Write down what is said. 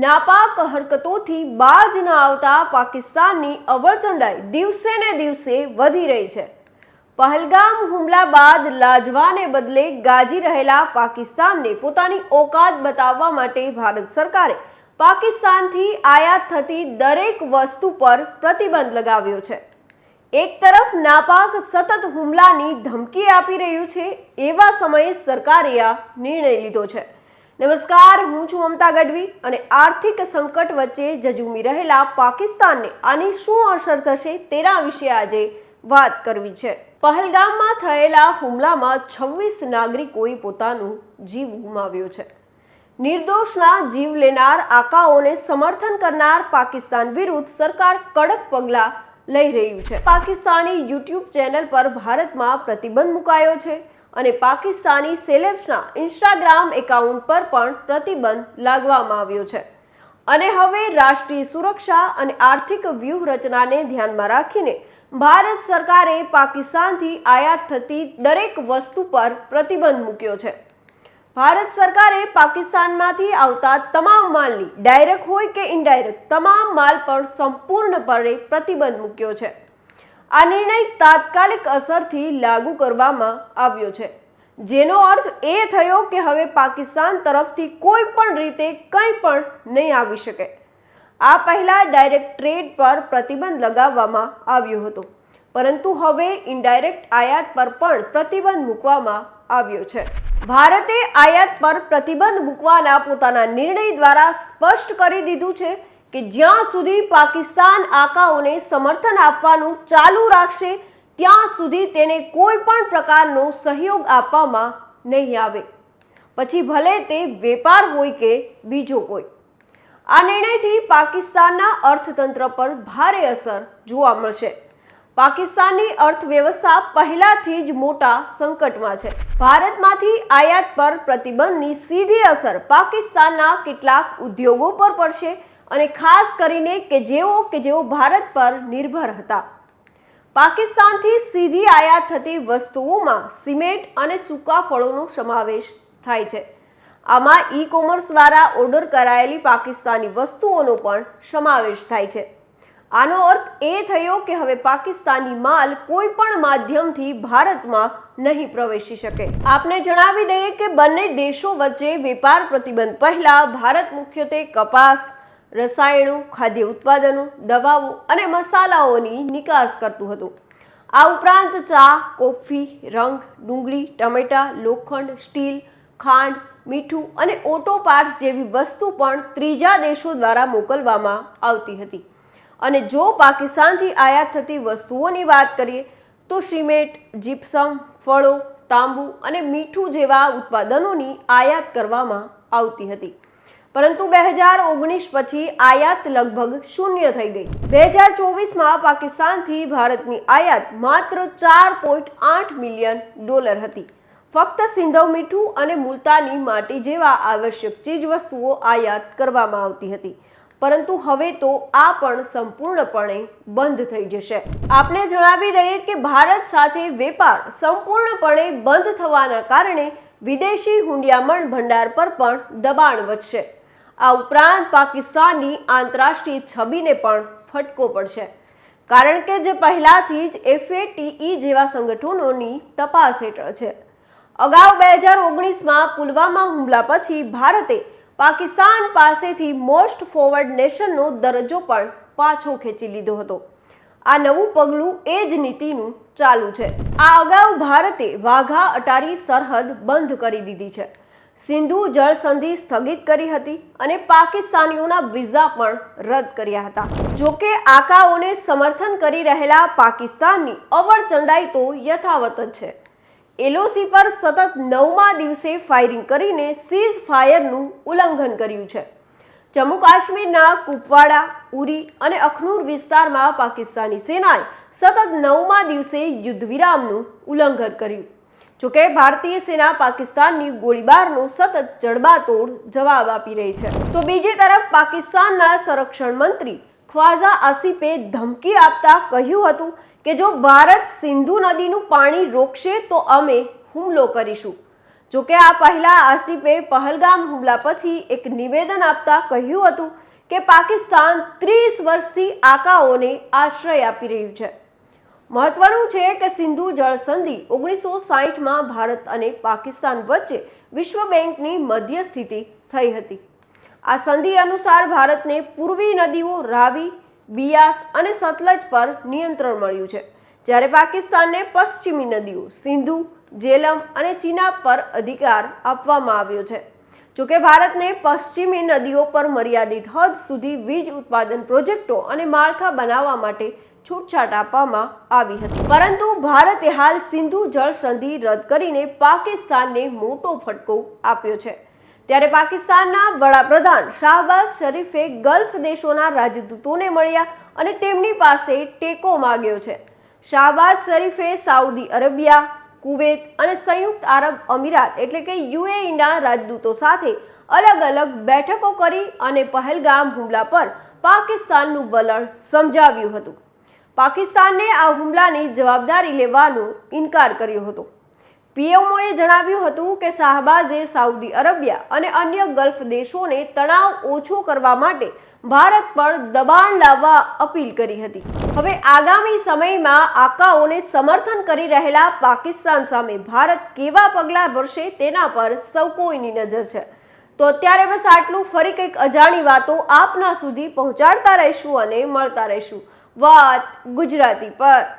નાપાક હરકતોથી બાજ ન આવતા પાકિસ્તાનની અવળચંડાઈ દિવસે ને દિવસે વધી રહી છે. પહલગામ હુમલા બાદ લાજવાને બદલે ગાજી રહેલા પાકિસ્તાનને પોતાની ઓકાત બતાવવા માટે ભારત સરકારે પાકિસ્તાનથી આયાત થતી દરેક વસ્તુ પર પ્રતિબંધ લગાવ્યો છે. એક તરફ નાપાક સતત હુમલાની ધમકી આપી રહ્યું છે, એવા સમયે સરકારે આ નિર્ણય લીધો છે. નમસ્કાર, હું છું મમતા ગઢવી અને આર્થિક સંકટ વચ્ચે જજુમી રહેલા પાકિસ્તાનને આની શું અસર થશે તેના વિશે આજે વાત કરવી છે. પહલગામમાં થયેલા હુમલામાં છવ્વીસ નાગરિકોએ પોતાનું જીવ ગુમાવ્યો છે. નિર્દોષના જીવ લેનાર આકાઓને સમર્થન કરનાર પાકિસ્તાન વિરુદ્ધ સરકાર કડક પગલાં લઈ રહ્યું છે. પાકિસ્તાની યુટ્યુબ ચેનલ પર ભારતમાં પ્રતિબંધ મુકાયો છે. અને પાકિસ્તાની સેલેબ્સના ઇન્સ્ટાગ્રામ એકાઉન્ટ પર પણ પ્રતિબંધ લાગવામાં આવ્યો છે. અને હવે રાષ્ટ્રીય સુરક્ષા અને આર્થિક વ્યૂહરચનાને ધ્યાનમાં રાખીને ભારત સરકારે પાકિસ્તાનથી આયાત થતી દરેક વસ્તુ પર પ્રતિબંધ મૂક્યો છે. ભારત સરકારે પાકિસ્તાનમાંથી આવતા તમામ માલની, ડાયરેક્ટ હોય કે ઇનડાયરેક્ટ, તમામ માલ પર સંપૂર્ણપણે પ્રતિબંધ મૂક્યો છે. આ નિર્ણય તાત્કાલિક અસરથી લાગુ કરવામાં આવ્યો છે. જેનો અર્થ એ થયો કે હવે પાકિસ્તાન તરફથી કોઈ પણ રીતે કંઈ પણ નહીં આવી શકે. આ પહેલાં ડાયરેક્ટ ટ્રેડ પર પ્રતિબંધ લગાવવામાં આવ્યો હતો. પરંતુ હવે ઇનડાયરેક્ટ આયાત પર પણ પ્રતિબંધ મૂકવામાં આવ્યો છે. ભારતે આયાત પર પ્રતિબંધ મૂકવાના પોતાના નિર્ણય દ્વારા સ્પષ્ટ કરી દીધું છે કે જ્યાં સુધી પાકિસ્તાન આકાઓને સમર્થન આપવાનું ચાલુ રાખશે, ત્યાં સુધી તેને કોઈ પણ પ્રકારનો સહયોગ આપવામાં નહીં આવે. પછી ભલે તે વેપાર હોય કે બીજો કોઈ. આ નિર્ણયથી પાકિસ્તાનના અર્થતંત્ર પર ભારે અસર જોવા મળશે. પાકિસ્તાનની અર્થવ્યવસ્થા પહેલાથી જ મોટા સંકટમાં છે. ભારતમાંથી આયાત પર પ્રતિબંધની સીધી અસર પાકિસ્તાનના કેટલાક ઉદ્યોગો પર પડશે અને ખાસ કરીને કે જેઓ કે જેઓ ભારત પર નિર્ભર હતા. પાકિસ્તાનથી સીધી આયાત થતી વસ્તુઓમાં સિમેન્ટ અને સૂકા ફળોનો સમાવેશ થાય છે. આમાં ઈ કોમર્સ દ્વારા ઓર્ડર કરાયેલી પાકિસ્તાની વસ્તુઓનો પણ સમાવેશ થાય છે. આનો અર્થ એ થયો કે હવે પાકિસ્તાની માલ કોઈ પણ માધ્યમથી ભારતમાં નહીં પ્રવેશી શકે. આપને જણાવી દઈએ કે બંને દેશો વચ્ચે વેપાર પ્રતિબંધ પહેલા ભારત મુખ્યત્વે કપાસ રસાયણો, ખાદ્ય ઉત્પાદનો, દવાઓ અને મસાલાઓની નિકાસ કરતું હતું. આ ઉપરાંત ચા, કોફી, રંગ, ડુંગળી, ટમેટા, લોખંડ, સ્ટીલ, ખાંડ, મીઠું અને ઓટો પાર્ટ્સ જેવી વસ્તુ પણ ત્રીજા દેશો દ્વારા મોકલવામાં આવતી હતી. અને જો પાકિસ્તાનથી આયાત થતી વસ્તુઓની વાત કરીએ, તો સિમેન્ટ, જીપ્સમ, ફળો, તાંબુ અને મીઠું જેવા ઉત્પાદનોની આયાત કરવામાં આવતી હતી. પરંતુ બે હજાર ઓગણીસ પછી આયાત લગભગ શૂન્ય થઈ ગઈ. બે હજાર ચોવીસમાં પાકિસ્તાનથી ભારતની આયાત માત્ર ચાર પોઈન્ટ આઠ મિલિયન ડોલર હતી. ફક્ત સિંધવ મીઠું અને મુલતાની માટી જેવા આવશ્યક ચીજવસ્તુઓ આયાત કરવામાં આવતી હતી. પરંતુ હવે તો આ પણ સંપૂર્ણપણે બંધ થઈ જશે. આપને જણાવી દઈએ કે ભારત સાથે વેપાર સંપૂર્ણપણે બંધ થવાના કારણે વિદેશી હુંડિયામણ ભંડાર પર પણ દબાણ વધશે. આ ઉપરાંત પાકિસ્તાનની આંતરરાષ્ટ્રીય છબીને પણ ફટકો પડશે. કારણ કે જે પહેલાથી જ એફએટીઈ જેવા સંગઠનોની તપાસ હેઠળ છે. અગાઉ બે હજાર ઓગણીસમાં પુલવામા હુમલા પછી ભારતે પાકિસ્તાન પાસેથી મોસ્ટ ફોરવર્ડ નેશનનો દરજ્જો પણ પાછો ખેંચી લીધો હતો. આ નવું પગલું એ જ નીતિનું ચાલુ છે. આ અગાઉ ભારતે વાઘા અટારી સરહદ બંધ કરી દીધી છે. સિંધુ જળસંધિ સ્થગિત કરી હતી અને પાકિસ્તાનીઓના વિઝા પણ રદ કર્યા હતા. જોકે આકાઓને સમર્થન કરી રહેલા પાકિસ્તાનની અવરચંડાઈ તો યથાવત જ છે. એલઓસી પર સતત નવમા દિવસે ફાયરિંગ કરીને સીઝ ફાયરનું ઉલ્લંઘન કર્યું છે. જમ્મુ કાશ્મીરના કુપવાડા, ઉરી અને અખનૂર વિસ્તારમાં પાકિસ્તાની સેનાએ સતત નવમા દિવસે યુદ્ધ વિરામનું ઉલ્લંઘન કર્યું. જોકે ભારતીય સેના પાકિસ્તાનની ગોળીબારનો સતત જડબાતોડ જવાબ આપી રહી છે. તો બીજી તરફ પાકિસ્તાનના સંરક્ષણ મંત્રી ખ્વાઝા આસિફે ધમકી આપતા કહ્યું હતું કે જો ભારત સિંધુ નદીનું પાણી રોકશે તો અમે હુમલો કરીશું. જોકે આ પહેલા આસિફે પહલગામ હુમલા પછી એક નિવેદન આપતા કહ્યું હતું કે પાકિસ્તાન ત્રીસ વર્ષથી આકાઓને આશ્રય આપી રહ્યું છે. મહત્વનું છે કે સિંધુ જળ સંધિ ઓગણીસો સાહીઠમાં ભારત અને પાકિસ્તાન વચ્ચે વિશ્વ બેંકની મધ્યસ્થિતિ થઈ હતી. આ સંધિ અનુસાર ભારતને પૂર્વી નદીઓ રાવી, બિયાસ અને સતલજ પર નિયંત્રણ મળ્યું છે. જ્યારે પાકિસ્તાનને પશ્ચિમી નદીઓ સિંધુ, જેલમ અને ચીનાબ પર અધિકાર આપવામાં આવ્યો છે. જોકે ભારતને પશ્ચિમી નદીઓ પર મર્યાદિત હદ સુધી વીજ ઉત્પાદન પ્રોજેક્ટો અને માળખા બનાવવા માટે છૂટછાટ આપવામાં આવી હતી. પરંતુ ભારતે હાલ સિંધુ જળ સંધિ રદ કરીને પાકિસ્તાનને મોટો ફટકો આપ્યો છે. ત્યારે પાકિસ્તાનના વડાપ્રધાન શાહબાઝ શરીફે ગલ્ફ દેશોના રાજદૂતોને મળ્યા અને તેમની પાસે ટેકો માગ્યો છે. શાહબાઝ શરીફે સાઉદી અરેબિયા, કુવેત અને સંયુક્ત આરબ અમીરાત એટલે કે યુએઈના રાજદૂતો સાથે અલગ અલગ બેઠકો કરી અને પહેલગામ હુમલા પર પાકિસ્તાનનું વલણ સમજાવ્યું હતું. પાકિસ્તાનને આ હુમલાની જવાબદારી લેવાનો ઇનકાર કર્યો હતો. પીએમઓએ જણાવ્યું હતું કે શાહબાઝે સાઉદી અરેબિયા અને અન્ય ગલ્ફ દેશોને તણાવ ઓછો કરવા માટે ભારત પર દબાણ લાવવા અપીલ કરી હતી. હવે આગામી સમયમાં આકાઓને સમર્થન કરી રહેલા પાકિસ્તાન સામે ભારત કેવા પગલાં ભરશે તેના પર સૌ કોઈની નજર છે. તો અત્યારે બસ આટલું, ફરી કંઈક અજાણી વાતો આપના સુધી પહોંચાડતા રહીશું અને મળતા રહીશું. વાત ગુજરાતી પર.